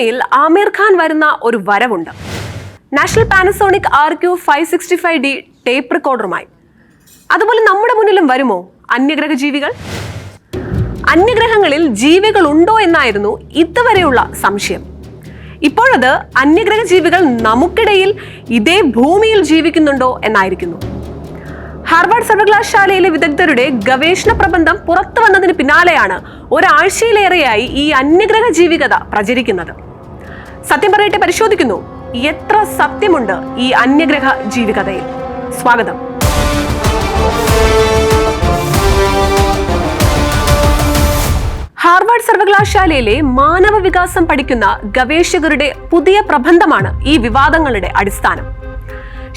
സിനിമയിൽ ആമിർ ഖാൻ വരുന്ന ഒരു വരവുണ്ട്. National Panasonic R Q five sixty five D tape റെക്കോർഡറുമായി അതുപോലെ നമ്മുടെ മുന്നിലും വരുമോ അന്യഗ്രഹ ജീവികൾ അന്യഗ്രഹങ്ങളിൽ ജീവികൾ ഉണ്ടോ എന്നായിരുന്നു ഇതുവരെയുള്ള സംശയം. ഇപ്പോഴത് അന്യഗ്രഹ ജീവികൾ നമുക്കിടയിൽ ഇതേ ഭൂമിയിൽ ജീവിക്കുന്നുണ്ടോ എന്നായിരിക്കുന്നു. ഹാർവാർഡ് സർവകലാശാലയിലെ വിദഗ്ധരുടെ ഗവേഷണ പ്രബന്ധം പുറത്തു വന്നതിന് പിന്നാലെയാണ് ഒരാഴ്ചയിലേറെയായി ഈ അന്യഗ്രഹ ജീവികത പ്രചരിക്കുന്നത്. സത്യം പറയട്ടെ പരിശോധിക്കുന്നു. എത്ര സത്യമുണ്ട് ഈ അന്യഗ്രഹ ജീവികഥയിൽ സ്വാഗതം. ഹാർവാർഡ് സർവകലാശാലയിലെ മാനവ വികാസം പഠിക്കുന്ന ഗവേഷകരുടെ പുതിയ പ്രബന്ധമാണ് ഈ വിവാദങ്ങളുടെ അടിസ്ഥാനം.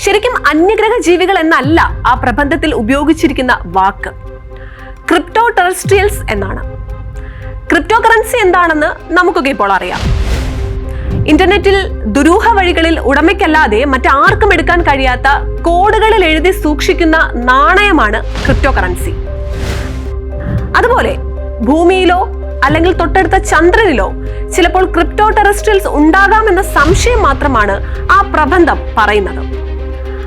ശരിക്കും അന്യഗ്രഹ ജീവികൾ എന്നല്ല ആ പ്രബന്ധത്തിൽ ഉപയോഗിച്ചിരിക്കുന്ന വാക്ക്. ക്രിപ്റ്റോ ടെറസ്ട്രിയൽസ് എന്നാണ്. ക്രിപ്റ്റോ കറൻസി എന്താണെന്ന് നമുക്കൊക്കെ ഇപ്പോൾ അറിയാം. ഇന്റർനെറ്റിൽ ദുരൂഹ വഴികളിൽ ഉടമയ്ക്കല്ലാതെ മറ്റാർക്കും എടുക്കാൻ കഴിയാത്ത കോഡുകളിൽ എഴുതി സൂക്ഷിക്കുന്ന നാണയമാണ് ക്രിപ്റ്റോ കറൻസി അതുപോലെ ഭൂമിയിലോ അല്ലെങ്കിൽ തൊട്ടടുത്ത ചന്ദ്രനിലോ ചിലപ്പോൾ ക്രിപ്റ്റോ ടെറസ്ട്രിയൽസ് ഉണ്ടാകാമെന്ന സംശയം മാത്രമാണ് ആ പ്രബന്ധം പറയുന്നത്.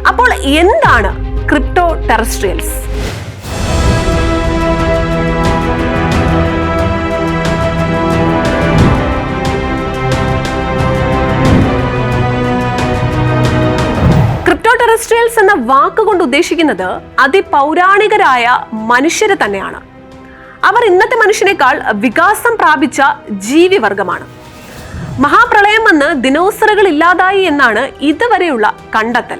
അപ്പോൾ എന്താണ് ക്രിപ്റ്റോ ടെറസ്ട്രിയൽസ് ടെറസ്ട്രിയൽസ് എന്ന വാക്കുകൊണ്ട് ഉദ്ദേശിക്കുന്നത് അതിപൗരാണികരായ മനുഷ്യരെ തന്നെയാണ്. അവർ ഇന്നത്തെ മനുഷ്യനേക്കാൾ വികാസം പ്രാപിച്ച ജീവിവർഗമാണ് മഹാപ്രളയം വന്ന് ദിനോസറുകൾ ഇല്ലാതായി എന്നാണ് ഇതുവരെയുള്ള കണ്ടെത്തൽ.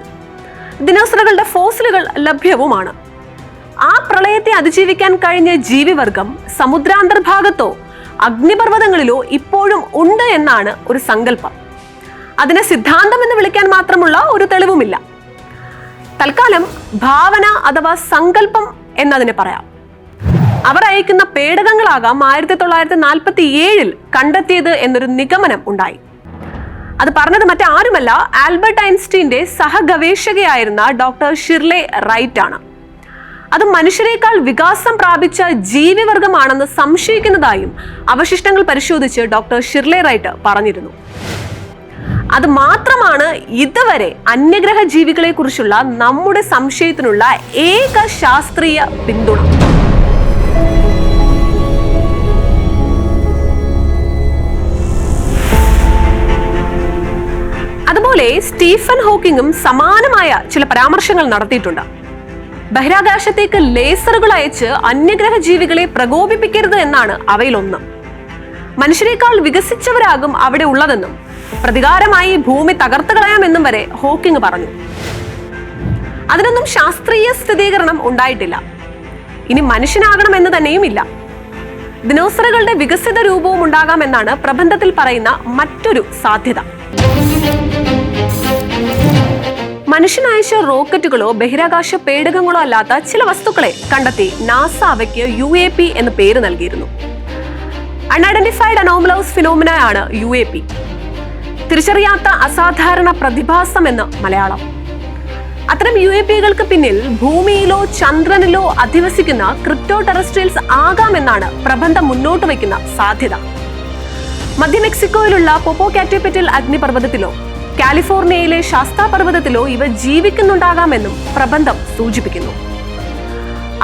ദിനോസറുകളുടെ ഫോസിലുകൾ ലഭ്യവുമാണ്. ആ പ്രളയത്തെ അതിജീവിക്കാൻ കഴിഞ്ഞ ജീവിവർഗം സമുദ്രാന്തർഭാഗത്തോ അഗ്നിപർവതങ്ങളിലോ ഇപ്പോഴും ഉണ്ട് എന്നാണ് ഒരു സങ്കല്പം. അതിനെ സിദ്ധാന്തം എന്ന് വിളിക്കാൻ മാത്രമുള്ള ഒരു തെളിവുമില്ല. തൽക്കാലം ഭാവന അഥവാ സങ്കല്പം എന്നതിനെ പറയാം. അവർ അയക്കുന്ന പേടകങ്ങളാകാം ആയിരത്തി തൊള്ളായിരത്തി നാൽപ്പത്തി ഏഴിൽ കണ്ടെത്തിയത് എന്നൊരു നിഗമനം ഉണ്ടായി. അത് പറഞ്ഞത് മറ്റാരുമല്ല ആൽബർട്ട് ഐൻസ്റ്റീന്റെ സഹഗവേഷകയായിരുന്ന ഡോക്ടർ ഷിർലെ റൈറ്റ് ആണ് അത് മനുഷ്യരെക്കാൾ വികാസം പ്രാപിച്ച ജീവിവർഗമാണെന്ന് സംശയിക്കുന്നതായും അവശിഷ്ടങ്ങൾ പരിശോധിച്ച് ഡോക്ടർ ഷിർലെ റൈറ്റ് പറഞ്ഞിരുന്നു. അത് മാത്രമാണ് ഇതുവരെ അന്യഗ്രഹ ജീവികളെ കുറിച്ചുള്ള നമ്മുടെ സംശയത്തിനുള്ള ഏക ശാസ്ത്രീയ പിന്തുണ. അതുപോലെ സ്റ്റീഫൻ ഹോക്കിങ്ങും സമാനമായ ചില പരാമർശങ്ങൾ നടത്തിയിട്ടുണ്ട്. ബഹിരാകാശത്തേക്ക് ലേസറുകൾ അയച്ച് അന്യഗ്രഹ ജീവികളെ പ്രകോപിപ്പിക്കരുത് എന്നാണ് അവയിലൊന്ന്. മനുഷ്യരെക്കാൾ വികസിച്ചവരാകും അവിടെ ഉള്ളതെന്നും പ്രതികാരമായി ഭൂമി തകർത്തു കളയാമെന്നും വരെ ഹോക്കിംഗ് പറഞ്ഞു. അതിനൊന്നും ശാസ്ത്രീയ സ്ഥിരീകരണം ഉണ്ടായിട്ടില്ല. ഇനി മനുഷ്യനാകണമെന്ന് തന്നെയുമില്ല ദിനോസറുകളുടെ വികസിത രൂപവും ഉണ്ടാകാമെന്നാണ് പ്രബന്ധത്തിൽ പറയുന്ന മറ്റൊരു സാധ്യത. മനുഷ്യനയച്ച റോക്കറ്റുകളോ ബഹിരാകാശ പേടകങ്ങളോ അല്ലാത്ത ചില വസ്തുക്കളെ കണ്ടെത്തി നാസ അവയ്ക്ക് യു എ പി എന്ന് പേര് നൽകിയിരുന്നു. അൺഐഡന്റിഫൈഡ് അനോമലൗസ് ഫിനോമിനയാണ് യു എ പി. തിരിച്ചറിയാത്ത അസാധാരണ പ്രതിഭാസം എന്ന് മലയാളം. അത്തരം യു എ പികൾക്ക് പിന്നിൽ ഭൂമിയിലോ ചന്ദ്രനിലോ അധിവസിക്കുന്ന ക്രിപ്റ്റോ ടെറസ്ട്രിയൽസ് ആകാമെന്നാണ് പ്രബന്ധം മുന്നോട്ട് വയ്ക്കുന്ന സാധ്യത. മധ്യ മെക്സിക്കോയിലുള്ള പൊപ്പോ പൊപ്പോകാറ്റോപെറ്റൽ അഗ്നിപർവതത്തിലോ കാലിഫോർണിയയിലെ ശാസ്താ പർവതത്തിലോ ഇവ ജീവിക്കുന്നുണ്ടാകാമെന്നും പ്രബന്ധം സൂചിപ്പിക്കുന്നു.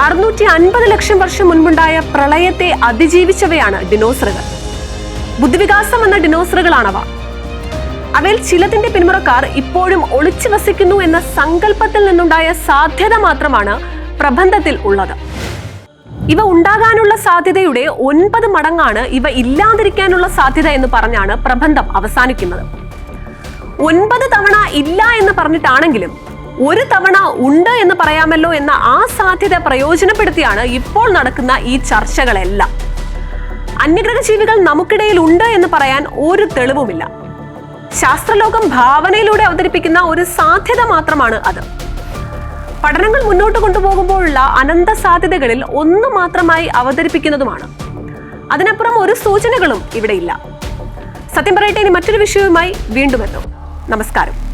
അറുന്നൂറ്റി അൻപത് ലക്ഷം വർഷം മുൻപുണ്ടായ പ്രളയത്തെ അതിജീവിച്ചവയാണ് ഡിനോസറുകൾ. ബുദ്ധിവികാസം എന്ന ഡിനോസറുകളാണവ. അവയിൽ ചിലതിന്റെ പിന്മുറക്കാർ ഇപ്പോഴും ഒളിച്ചു വസിക്കുന്നു എന്ന സങ്കല്പത്തിൽ നിന്നുണ്ടായ സാധ്യത മാത്രമാണ് പ്രബന്ധത്തിൽ ഉള്ളത്. ഇവ ഉണ്ടാകാനുള്ള സാധ്യതയുടെ ഒൻപത് മടങ്ങാണ് ഇവ ഇല്ലാതിരിക്കാനുള്ള സാധ്യത എന്ന് പറഞ്ഞാണ് പ്രബന്ധം അവസാനിക്കുന്നത്. ഒൻപത് തവണ ഇല്ല എന്ന് പറഞ്ഞിട്ടാണെങ്കിലും ഒരു തവണ ഉണ്ട് എന്ന് പറയാമല്ലോ എന്ന ആ സാധ്യത പ്രയോജനപ്പെടുത്തിയാണ് ഇപ്പോൾ നടക്കുന്ന ഈ ചർച്ചകളെല്ലാം. അന്യഗ്രഹജീവികൾ നമുക്കിടയിൽ ഉണ്ട് എന്ന് പറയാൻ ഒരു തെളിവുമില്ല. ശാസ്ത്രലോകം ഭാവനയിലൂടെ അവതരിപ്പിക്കുന്ന ഒരു സാധ്യത മാത്രമാണ് അത്. പഠനങ്ങൾ മുന്നോട്ട് കൊണ്ടുപോകുമ്പോഴുള്ള അനന്ത സാധ്യതകളിൽ ഒന്ന് മാത്രമായി അവതരിപ്പിക്കുന്നതുമാണ്. അതിനപ്പുറം ഒരു സൂചനകളും ഇവിടെയില്ല സത്യം പറയട്ടെ ഇനി മറ്റൊരു വിഷയവുമായി വീണ്ടും എത്തും. നമസ്കാരം.